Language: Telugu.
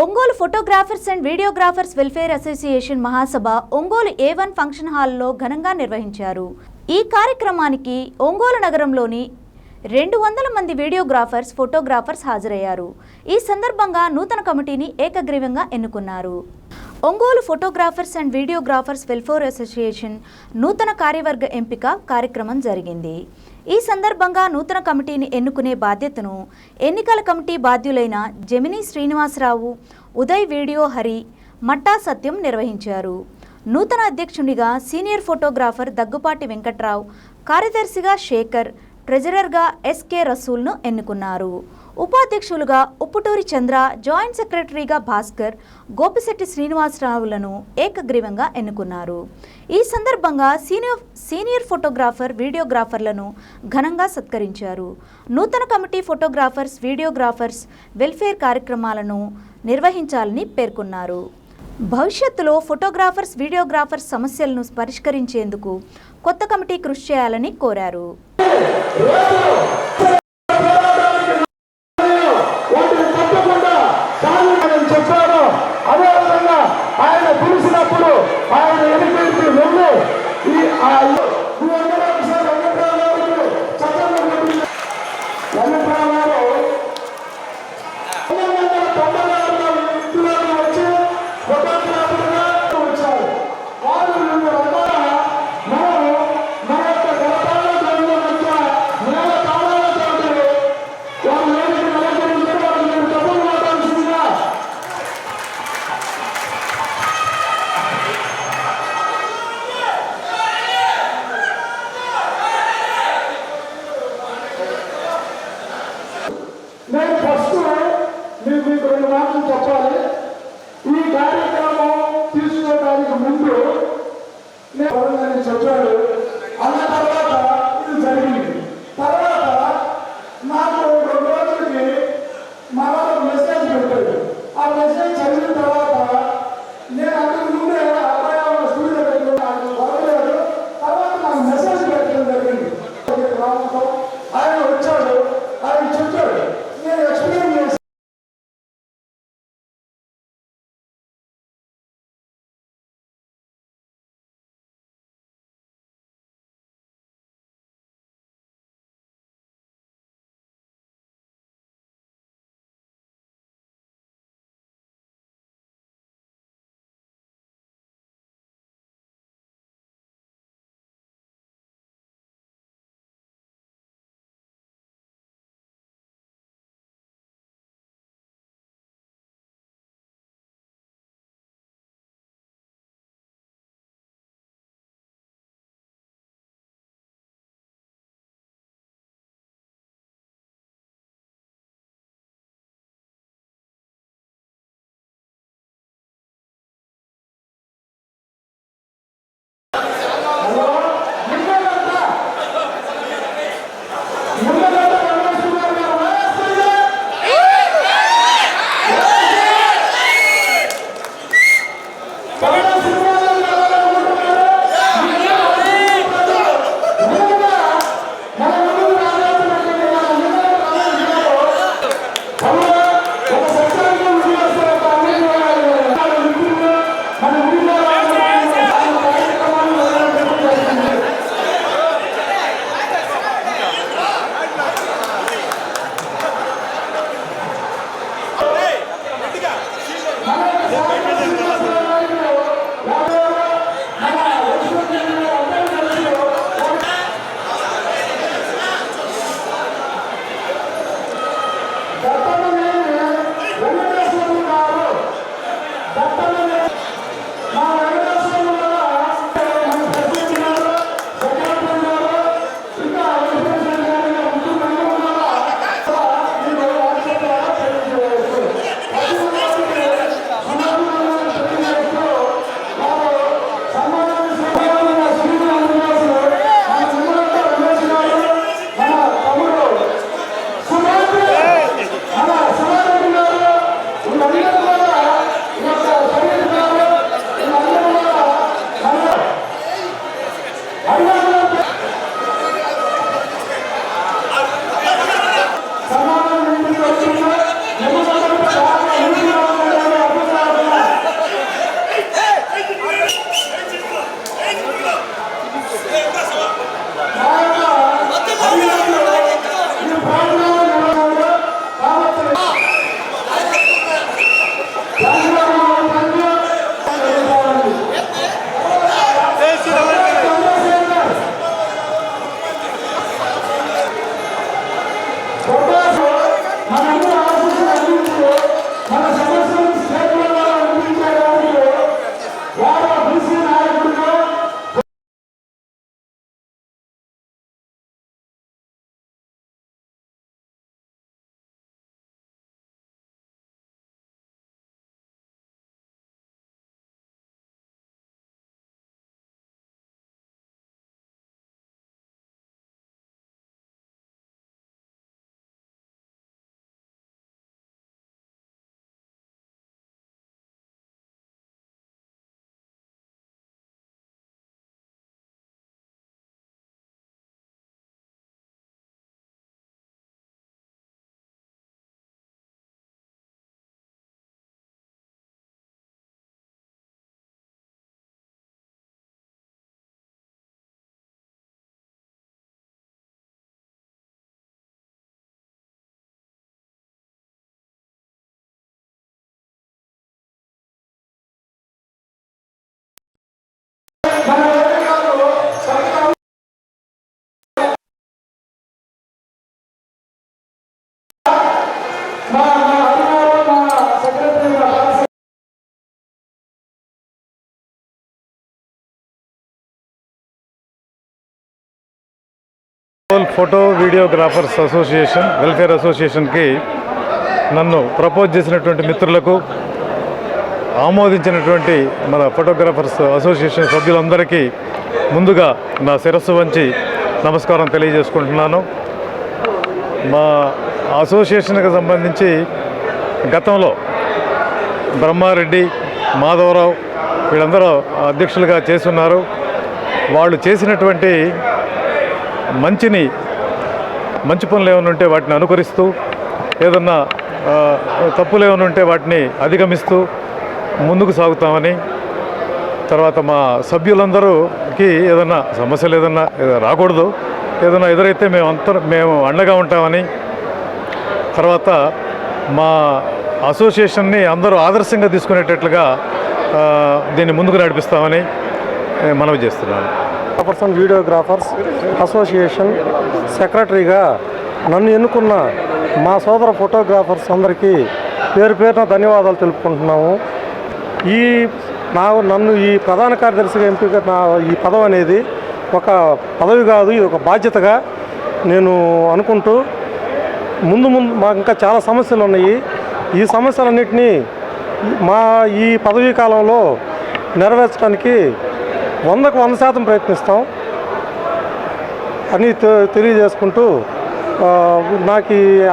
Ongole photographers and videographers welfare association Mahasabha Ongole A one function హాల్లో ఘనంగా నిర్వహించారు. ఈ కార్యక్రమానికి ఒంగోలు నగరంలోని రెండు వందల మంది వీడియోగ్రాఫర్స్ ఫోటోగ్రాఫర్స్ హాజరయ్యారు. ఈ సందర్భంగా నూతన కమిటీని ఏకగ్రీవంగా ఎన్నుకున్నారు. Ongole photographers and videographers welfare association నూతన కార్యవర్గ ఎంపిక కార్యక్రమం జరిగింది. ఈ సందర్భంగా నూతన కమిటీని ఎన్నుకునే బాధ్యతను ఎన్నికల కమిటీ బాధ్యులైన జమిని శ్రీనివాసరావు ఉదయ్ వీడియో హరి మట్టా సత్యం నిర్వహించారు. నూతన అధ్యక్షునిగా సీనియర్ ఫోటోగ్రాఫర్ దగ్గుపాటి వెంకట్రావు కార్యదర్శిగా శేఖర్ ట్రెజరర్గా ఎస్కే రసూల్ను ఎన్నుకున్నారు. ఉపాధ్యక్షులుగా ఉప్పుటూరి చంద్ర జాయింట్ సెక్రటరీగా భాస్కర్ గోపిశెట్టి శ్రీనివాసరావులను ఏకగ్రీవంగా ఎన్నుకున్నారు. ఈ సందర్భంగా సీనియర్ సీనియర్ ఫోటోగ్రాఫర్ వీడియోగ్రాఫర్లను ఘనంగా సత్కరించారు. నూతన కమిటీ ఫోటోగ్రాఫర్స్ వీడియోగ్రాఫర్స్ వెల్ఫేర్ కార్యక్రమాలను నిర్వహించాలని పేర్కొన్నారు. భవిష్యత్తులో ఫోటోగ్రాఫర్స్ వీడియోగ్రాఫర్స్ సమస్యలను పరిష్కరించేందుకు కొత్త కమిటీ కృషి చేయాలని కోరారు. చెప్పాలి. ఈ కార్యక్రమం తీసుకోవడానికి ముందు నేను చెప్పాడు 没 事 ఫోటో వీడియోగ్రాఫర్స్ అసోసియేషన్ వెల్ఫేర్ అసోసియేషన్కి నన్ను ప్రపోజ్ చేసినటువంటి మిత్రులకు ఆమోదించినటువంటి మన ఫోటోగ్రాఫర్స్ అసోసియేషన్ సభ్యులందరికీ ముందుగా నా శిరస్సు వంచి నమస్కారం తెలియజేసుకుంటున్నాను. మా అసోసియేషన్కి సంబంధించి గతంలో బ్రహ్మారెడ్డి మాధవరావు వీళ్ళందరూ అధ్యక్షులుగా చేస్తున్నారు. వాళ్ళు చేసినటువంటి మంచిని మంచి పనులు ఏమైనా ఉంటే వాటిని అనుకరిస్తూ ఏదన్నా తప్పులు ఏమైనా ఉంటే వాటిని అధిగమిస్తూ ముందుకు సాగుతామని తర్వాత మా సభ్యులందరూకి ఏదన్నా సమస్యలు ఏదన్నా ఏదైనా రాకూడదు ఏదైనా ఎదురైతే మేము అంత మేము అండగా ఉంటామని తర్వాత మా అసోసియేషన్ని అందరూ ఆదర్శంగా తీసుకునేటట్లుగా దీన్ని ముందుకు నడిపిస్తామని మనవి చేస్తున్నాను. పర్సన్ వీడియోగ్రాఫర్స్ అసోసియేషన్ సెక్రటరీగా నన్ను ఎన్నుకున్న మా సోదర ఫోటోగ్రాఫర్స్ అందరికీ పేరు పేరున ధన్యవాదాలు తెలుపుకుంటున్నాము. ఈ నా నన్ను ఈ ప్రధాన కార్యదర్శిగా ఎంపిక నా ఈ పదవి అనేది ఒక పదవి కాదు ఇది ఒక బాధ్యతగా నేను అనుకుంటూ ముందు ముందు మాకు ఇంకా చాలా సమస్యలు ఉన్నాయి. ఈ సమస్యలన్నింటినీ మా ఈ పదవీ కాలంలో నెరవేర్చడానికి వందకు వంద శాతం ప్రయత్నిస్తాం అని తె- తెలియజేసుకుంటూ నాకు